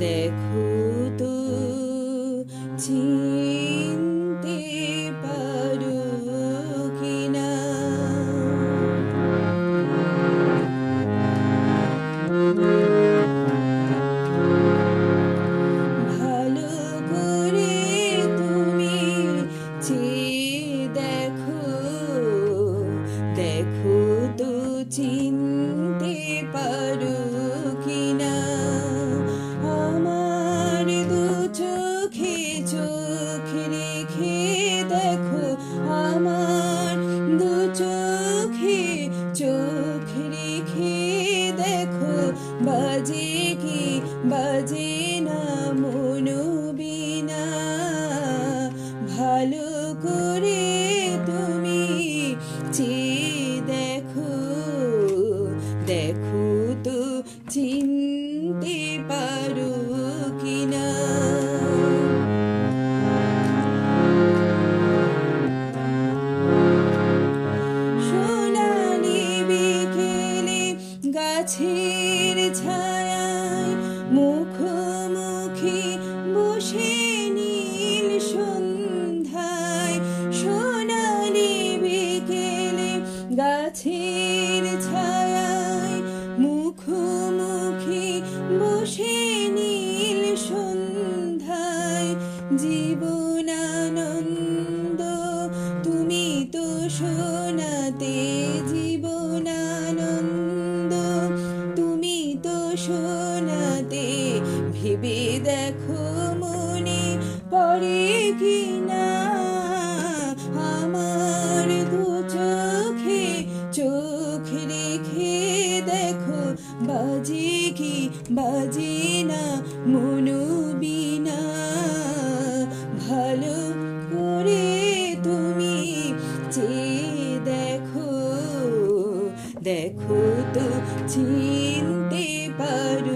দেখো তো চিনতে পারো কিনা। ভালো করে তুমি চেয়ে দেখো দেখো তো চিনতে পারো দেখো বাজে কি, বাজে না, মনো বিনা। ভালো করে তুমি চি দেখো দেখো তো চিন্তা গাছের ছায়ায় বসে জীবনানন্দ কি বাজে না মনু বিনা ভালো করে তুমি যে দেখো দেখো তো চিনতে পারো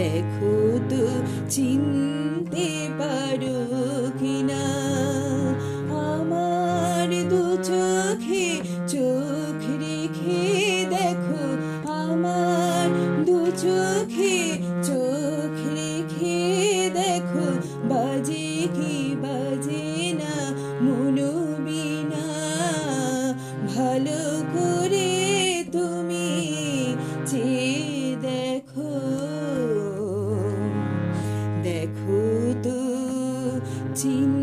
দেখো তো চিনতে দেখো তো চিন